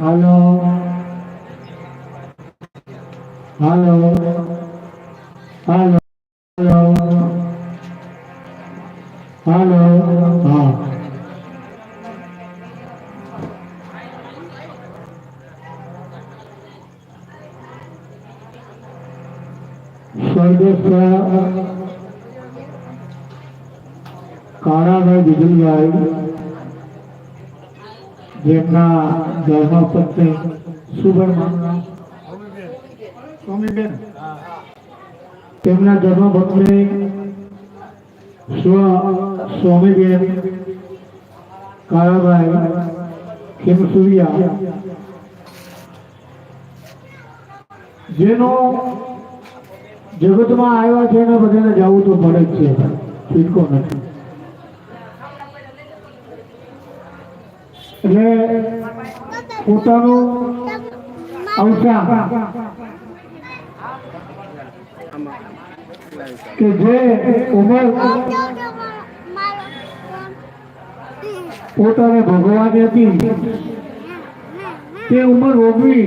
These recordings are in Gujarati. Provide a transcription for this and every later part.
હાલો. હાલો. હાલો. હાલો. હા. સ્વર્ગસ્થ કાળાભાઈ બિજલભાઈ જેમના તેમના ધર્મ ભક્ત સ્વ સ્વામીબેન કાળાભાઈ ખેમસુરિયા. જેનો જગતમાં આવ્યા છે એના બધાને જવું તો પડે જ છે. છૂટકો નથી. એટલે પોતાનું કે જે ઉમર પોતાને ભોગવવાની હતી તે ઉંમર ભોગવી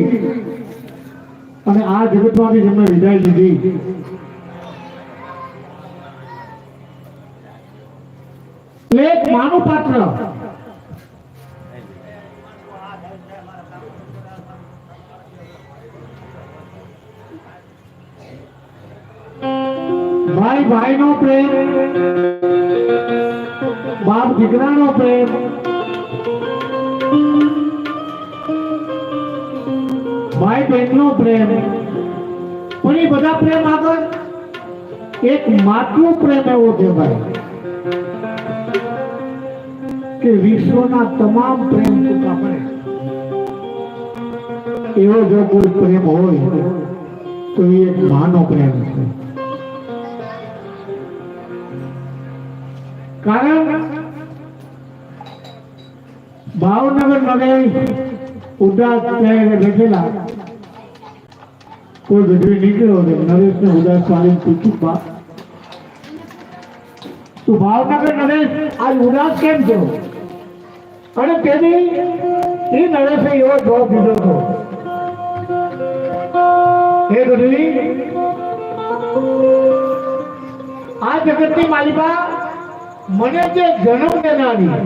અને આ જગતમાંથી જેમને વિદાય લીધી. એક માનું પાત્ર પ્રેમ. બાપ દીકરાનો પ્રેમ. ભાઈ બહેનનો પ્રેમ. પણ એ બધા પ્રેમ આગળ એક માતૃ પ્રેમ એવો ભાઈ કે વિશ્વના તમામ પ્રેમ ચૂકા પડે. એવો જો કોઈ પ્રેમ હોય, તો એ એક માનો પ્રેમ છે. કારણ ભાવનગર નગર ઉદાસ બેઠેલા. કોઈ ગઢવી નીકળ્યો છે નરેશને ઉદાસ પાડીને પૂછ્યું, બા, તું ભાવનગર નરેશ આજ ઉદાસ કેમ થયો અને તેની એ નરેશે એવો જવાબ દીધો હતો. હે ગઢવી, આ જગતની માલિકા મને જે જન્મ દેનારી,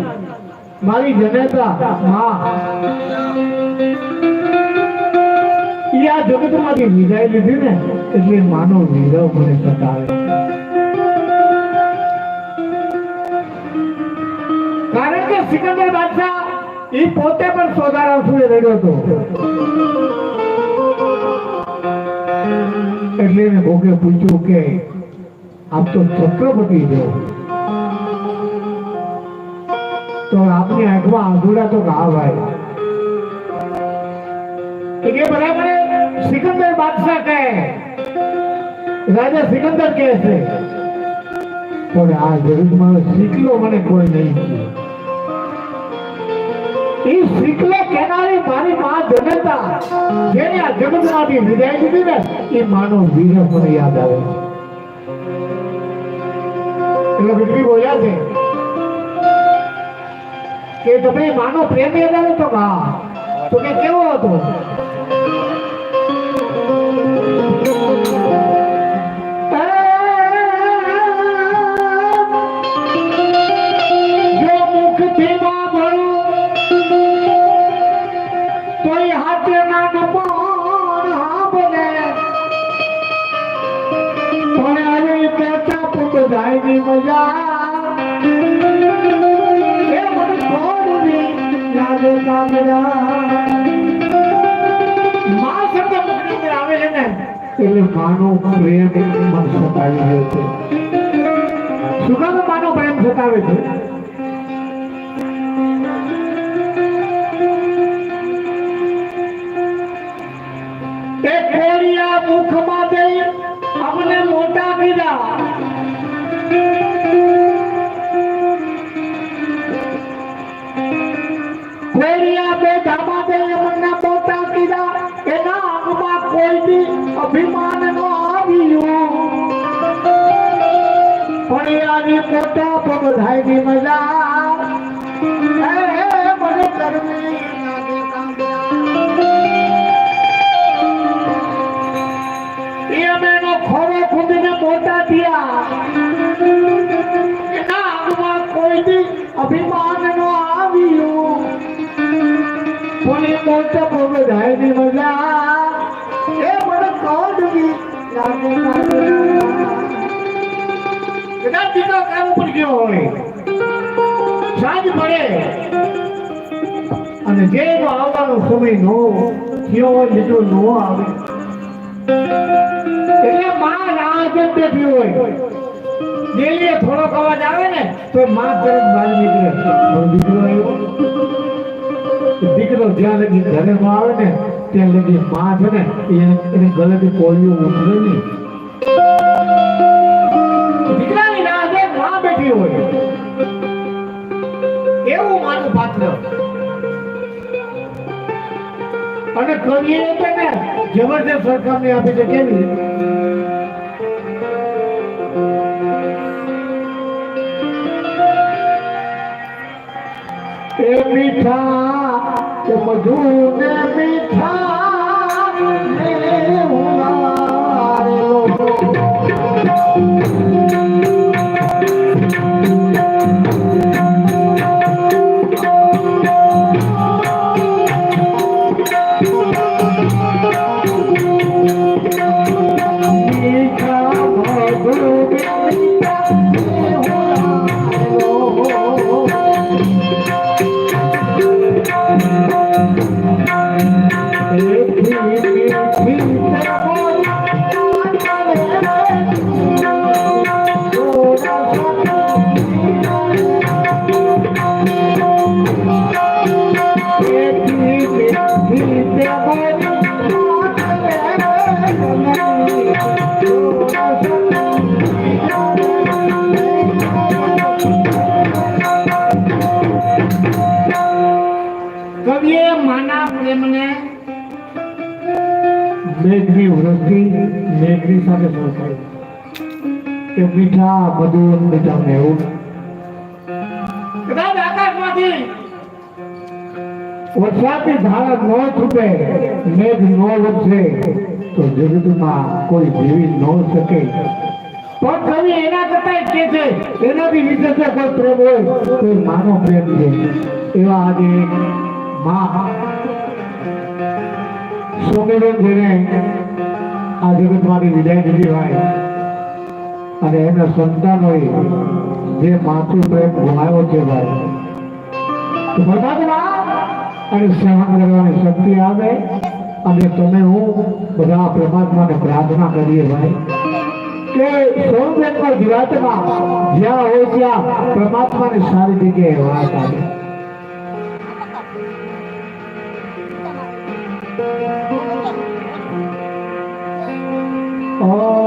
મારી જનેતા માં. આ જગતમાંથી વિદાય લીધી ને, એટલે માનો નીરવ મને બતાવે. કારણ કે સિકંદર બાદશાહ એ પોતે પણ સોદારા સુએ રહ્યો હતો. એટલે મેં ભોગે પૂછ્યું કે, આપ તો ચક્રપતિ છો. તો આપની આંખમાં આંધુડા તો ના ભાઈ બરાબર સિકંદર બાદશાહ કહે. રાજા સિકંદર કહે છે. પણ આ જગતમાં શીખલો મને કોઈ નહીં એ શીખલો કહેનારી મારી માં જનતા જેને આ જગતમાંથી વિદાય દીધી ને, એ માનો વીર મને યાદ આવે. એટલે વિક્રી બોલ્યા છે. કે તમે માનો પ્રેમી યાદ આવે તો હા તો કે કેવો હતો? દી અભિમાન નો આવ્યું. એ મોટા પગ મજા. એ મને નાને કાંબ્યા. કદાચ કામ ઉપર ગયો હોય. સાંજ પડે. અને જેનો આવવાનો સમય નો થયો હોય, જેટલો નો આવે. એટલે માં રાહ જેમ બેઠી હોય. ડેલીએ થોડોક અવાજ આવે ને, તો માં તરત બહાર નીકળે. દીકરો આવ્યો. દીકરો જ્યાં લગી ઘરે આવે ને, ત્યાં લગી માં છે ને, એને એની કોળીઓ ઉતરે નહીં દીકરાની ના જોઈ માં બેઠી હોય. એવું માનું પાત્ર. અને કવિએ કે ને જબરદસ્ત સરખામણી આપી છે કેવી એ એ મધુ ને મીઠા ને ઉલારેલો. મીઠા કવિએ માના પ્રેમને મેઘની વૃદ્ધિ મેઘની સાથે સરખાવી કે મીઠા મધુર મીઠા મેવું. કદાચ આકાશમાંથી વરસાદની ધારા ન છૂટે, મેઘ ન વધશે તો જગતમાં કોઈ જીવી ન શકે. પણ કવિ એના કરતા કે છે, એનાથી વિશેષ કોઈ પ્રેમ હોય, તો માનો પ્રેમ છે. એવા આજે મા સોમેબેન જેને આ જગતમાંથી વિદાય દીધી હોય અને એના સંતાનોએ જે માતૃ પ્રેમ ગુમાવ્યો છે ભાઈ પરમાત્મા અને સહન કરવાની શક્તિ આવે અને તમે હું બધા પરમાત્માને પ્રાર્થના કરીએ ભાઈ, કે સૌજન્યમાં જીવાતમાં જ્યાં હોય ત્યાં પરમાત્માની સારી જગ્યાએ વાત આવે 어.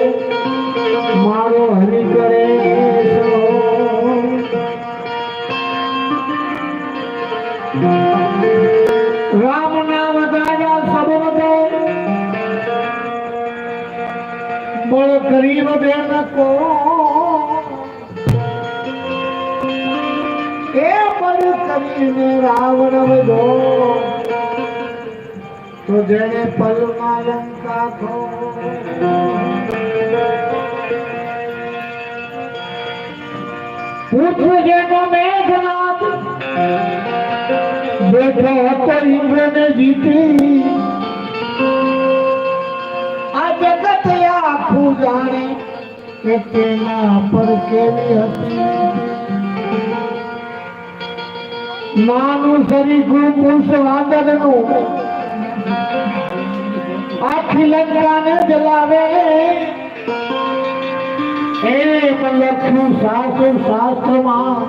બળ કરી વધે ન કો એ બળ કરીને રાવણ વધો તો જેને પલમાં લંકા ખો. પુત્ર જેનો મેઘનાથ બેઠો હતો ઇન્દ્રને જીતી. આખું જાણે કે તેના પર કેવી હતી. નાનું શરીર પુરુષ વાદળનું આખી લંકાને જલાવે. લખ્યું શાસ્ત્ર શાસ્ત્રમાં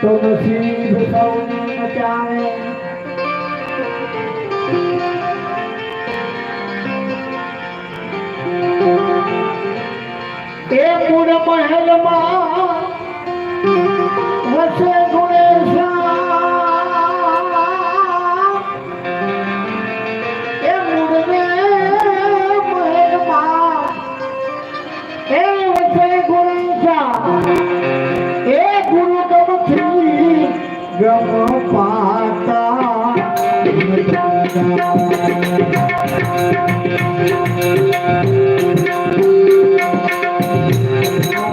તો નસીબ સૌને મચાવે એ મૂળ મહેલમાં વસે ગુણેશા. એ મૂળને મહેલમાં એ